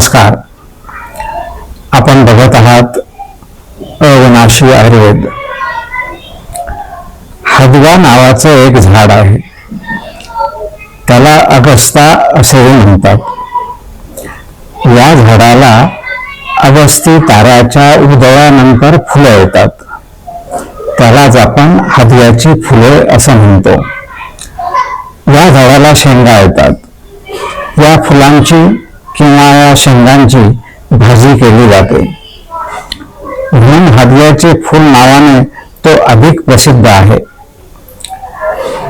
नमस्कार. आपण बघत आहात अविनाशी आयुर्वेद. हदवा नावाचं एक झाड आहे. त्याला अगस्ता असेही म्हणतात. या झाडाला अगस्ती ताऱ्याच्या उदयानंतर फुलं येतात. त्यालाच आपण हदव्याची फुले असं म्हणतो. या झाडाला शेंगा येतात. या फुलांची किंवा या शेंगांची भाजी केली जाते. म्हणून हदव्याचे फूल नावाने तो अधिक प्रसिद्ध आहे.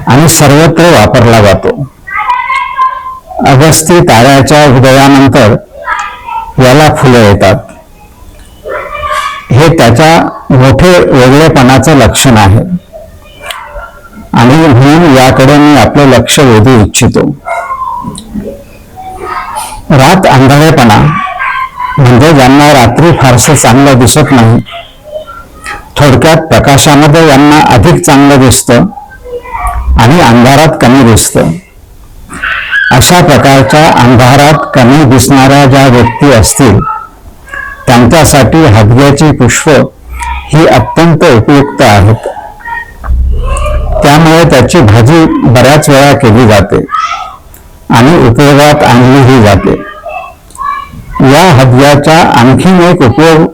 आणि सर्वत्र वापरला जातो. अगस्ती ताऱ्याच्या उदयानंतर याला फुलं येतात. हे त्याच्या मोठे वेगळेपणाचं लक्षण आहे. आणि म्हणून याकडे मी आपलं लक्ष वेधू इच्छितो. रात अंधारेपणा म्हणजे ज्यांना रात्री फारसं चांगलं दिसत नाही. थोडक्यात प्रकाशामध्ये यांना अधिक चांगलं दिसतं आणि अंधारात कमी दिसतं. अशा प्रकारच्या अंधारात कमी दिसणाऱ्या ज्या व्यक्ती असतील त्यांच्यासाठी हदग्याची पुष्प ही अत्यंत उपयुक्त आहेत. त्यामुळे त्याची भाजी बऱ्याच वेळा केली जाते. आणि उपयोगात आणलीही जाते. या हदव्याचा आणखीन एक उपयोग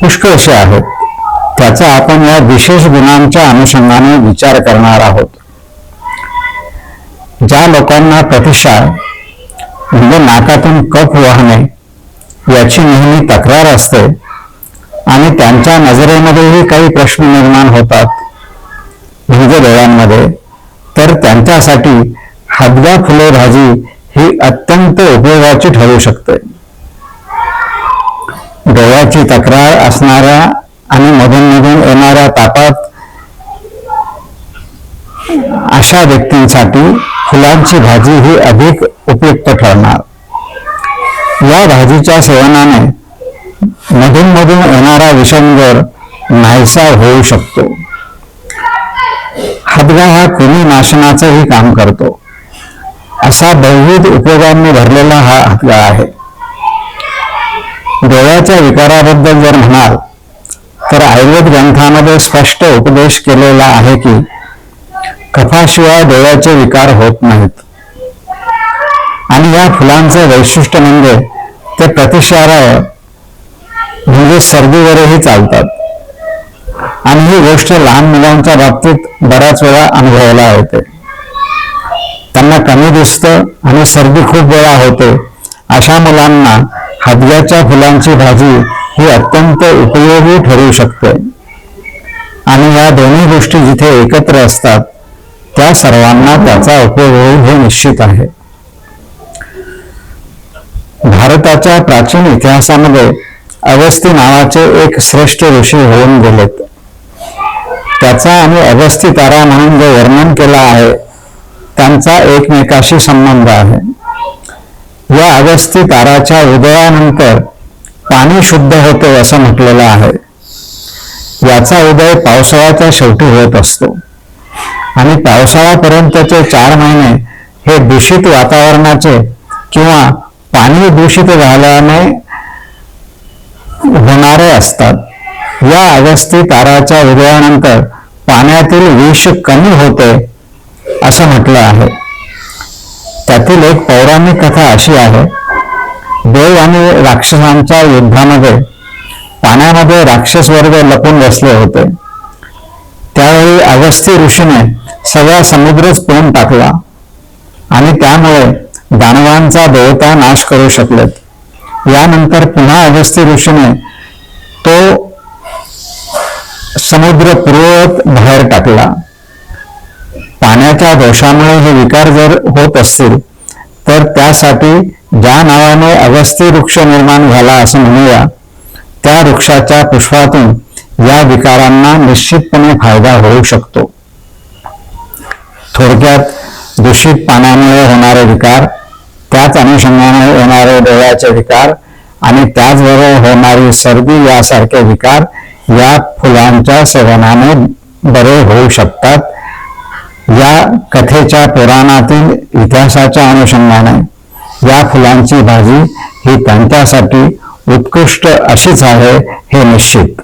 पुष्कळसे आहेत. त्याचा आपण या विशेष गुणांच्या अनुषंगाने विचार करणार आहोत. ज्या लोकांना प्रतिसाद म्हणजे नाकातून कप वाहणे याची नेहमी तक्रार असते आणि त्यांच्या नजरेमध्येही काही प्रश्न निर्माण होतात म्हणजे डोळ्यांमध्ये तर त्यांच्यासाठी हादगा फुले भाजी ही अत्यंत उपयोगाची ठरू शकते. डोळ्याची तक्रार असणाऱ्या आणि मधून मधून येणाऱ्या तापात अशा व्यक्तींसाठी फुलांची भाजी ही अधिक उपयुक्त ठरणार. या भाजीच्या सेवनाने मधून मधून येणारा विषमगर नाहीसा होऊ शकतो. हदगा हा कृमी नाशनाचंही काम करतो. असा बहुविध उपयोगांनी भरलेला हा हदगा आहे. डोळ्याच्या विकाराबद्दल जर म्हणाल तर आयुर्वेद ग्रंथामध्ये स्पष्ट उपदेश केलेला आहे की कफाशिवाय डोळ्याचे विकार होत नाहीत. आणि या फुलांचं वैशिष्ट्य म्हणजे ते प्रतिशाराय म्हणजे सर्दीवरही चालतात. आणि ही गोष्ट लहान मुलांच्या बाबतीत बऱ्याच वेळा अनुभवायला येते. त्यांना कमी दिसतं आणि सर्दी खूप वेळा होते. अशा मुलांना हदग्याच्या फुलांची भाजी ही अत्यंत उपयोगी ठरू शकते. आणि या दोन्ही गोष्टी जिथे एकत्र असतात त्या सर्वांना त्याचा उपयोग होईल हे निश्चित आहे. भारताच्या प्राचीन इतिहासामध्ये अगस्ती नावाचे एक श्रेष्ठ ऋषी होऊन गेलेत. त्याचा आणि अगस्ती तारा म्हणून जे वर्णन केलं आहे त्यांचा एकमेकाशी संबंध आहे. या अगस्ती ताराच्या उदयानंतर पाणी शुद्ध होते असं म्हटलेलं आहे. याचा उदय पावसाळ्याच्या शेवटी होत असतो. आणि पावसाळ्यापर्यंतचे चार महिने हे दूषित वातावरणाचे किंवा पाणी दूषित झाल्याने होणारे असतात. या अगस्ती ताराच्या उदयानंतर पाण्यातील विष कमी होते असं म्हटलं आहे. त्यातील एक पौराणिक कथा अशी आहे देव आणि राक्षसांच्या युद्धामध्ये पाण्यामध्ये राक्षस वर्ग लपून बसले होते. त्यावेळी अगस्ती ऋषीने सगळा समुद्रच पिऊन टाकला आणि त्यामुळे दानवांचा देवता नाश करू शकलेत. यानंतर पुन्हा अगस्ती ऋषीने तो समुद्र पूर्वत बाहेर टाकला. पाण्याच्या दोषामुळे हे विकार जर होत असतील तर त्यासाठी ज्या नावाने अगस्ती वृक्ष निर्माण झाला असं म्हणूया त्या वृक्षाच्या पुष्पातून या विकारांना निश्चितपणे फायदा होऊ शकतो. थोडक्यात दूषित पाण्यामुळे होणारे विकार त्याच अनुषंगाने होणारे डोळ्याचे विकार आणि त्याचबरोबर होणारी सर्दी यासारखे विकार या फुलांच्या सेवनाने बरे होऊ शकतात. या कथेच्या पुराणातील इतिहासाच्या अनुषंगाने या फुलांची भाजी ही त्यांच्यासाठी उत्कृष्ट अशीच आहे हे निश्चित.